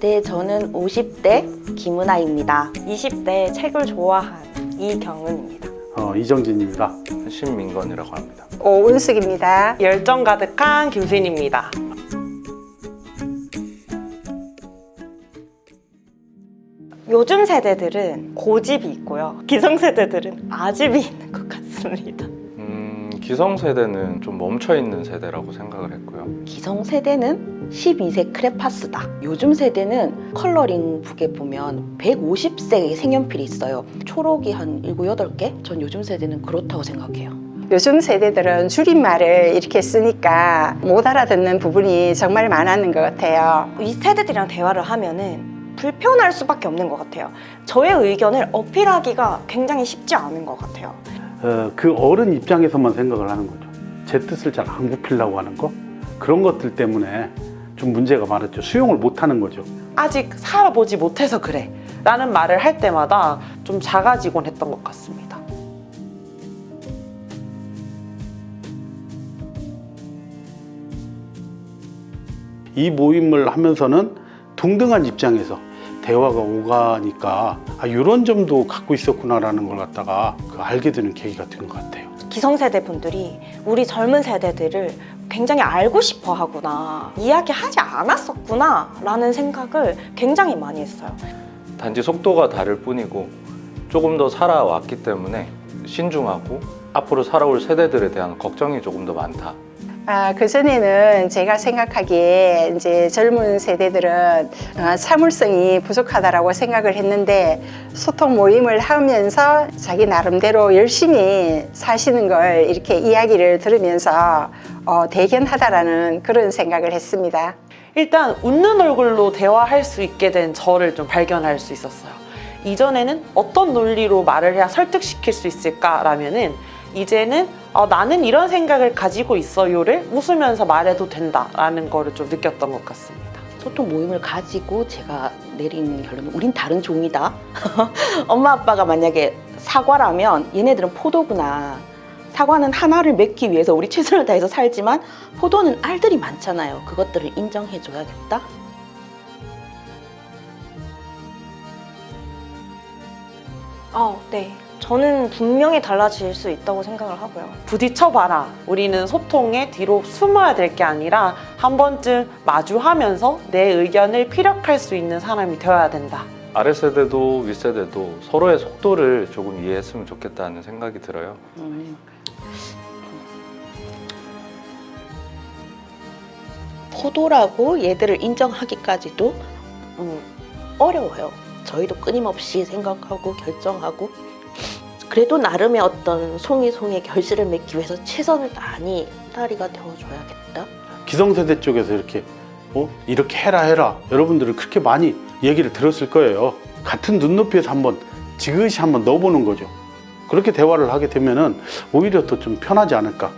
네, 저는 50대 김은아입니다. 20대 책을 좋아하는 이경은입니다. 어, 이정진입니다. 신민건이라고 합니다. 오은숙입니다. 열정 가득한 김수인입니다. 요즘 세대들은 고집이 있고요. 기성세대들은 아집이 있는 것 같습니다. 음, 기성세대는 좀 멈춰있는 세대라고 생각을 했고요. 기성 세대는 12세 크레파스다. 요즘 세대는 컬러링 북에 보면 150세의 색연필이 있어요. 초록이 한 7, 8개? 전 요즘 세대는 그렇다고 생각해요. 요즘 세대들은 줄임말을 이렇게 쓰니까 못 알아듣는 부분이 정말 많았는 것 같아요. 이 세대들이랑 대화를 하면은 불편할 수밖에 없는 것 같아요. 저의 의견을 어필하기가 굉장히 쉽지 않은 것 같아요. 어, 그 어른 입장에서만 생각을 하는 거죠. 제 뜻을 잘 안 굽히려고 하는 거 그런 것들 때문에 좀 문제가 많았죠. 수용을 못 하는 거죠. 아직 살아보지 못해서 그래 라는 말을 할 때마다 좀 작아지곤 했던 것 같습니다. 이 모임을 하면서는 동등한 입장에서 대화가 오가니까 아, 이런 점도 갖고 있었구나라는 걸 갖다가 그 알게 되는 계기가 된 것 같아요. 기성세대 분들이 우리 젊은 세대들을 굉장히 알고 싶어 하구나. 이야기하지 않았었구나. 라는 생각을 굉장히 많이 했어요. 단지 속도가 다를 뿐이고 조금 더 살아왔기 때문에 신중하고 앞으로 살아올 세대들에 대한 걱정이 조금 더 많다. 아, 그전에는 제가 생각하기에 이제 젊은 세대들은 어, 참을성이 부족하다라고 생각을 했는데 소통 모임을 하면서 자기 나름대로 열심히 사시는 걸 이렇게 이야기를 들으면서 어, 대견하다라는 그런 생각을 했습니다. 일단 웃는 얼굴로 대화할 수 있게 된 저를 좀 발견할 수 있었어요. 이전에는 어떤 논리로 말을 해야 설득시킬 수 있을까라면은 이제는 어, 나는 이런 생각을 가지고 있어요를 웃으면서 말해도 된다라는 거를 좀 느꼈던 것 같습니다. 소통 모임을 가지고 제가 내린 결론은 우린 다른 종이다. 엄마 아빠가 만약에 사과라면 얘네들은 포도구나. 사과는 하나를 맺기 위해서 우리 최선을 다해서 살지만 포도는 알들이 많잖아요. 그것들을 인정해 줘야겠다. 아, 네. 저는 분명히 달라질 수 있다고 생각을 하고요. 부딪혀봐라. 우리는 소통에 뒤로 숨어야 될 게 아니라 한 번쯤 마주하면서 내 의견을 피력할 수 있는 사람이 되어야 된다. 아랫세대도 윗세대도 서로의 속도를 조금 이해했으면 좋겠다는 생각이 들어요. 음. 포도라고 얘들을 인정하기까지도 음, 어려워요. 저희도 끊임없이 생각하고 결정하고 그래도 나름의 어떤 송이 송의 결실을 맺기 위해서 최선을 다하니 딸이가 되어줘야겠다. 기성세대 쪽에서 이렇게 어? 이렇게 해라 해라 여러분들은 그렇게 많이 얘기를 들었을 거예요. 같은 눈높이에서 한번 지그시 한번 넣어보는 거죠. 그렇게 대화를 하게 되면은 오히려 더 좀 편하지 않을까.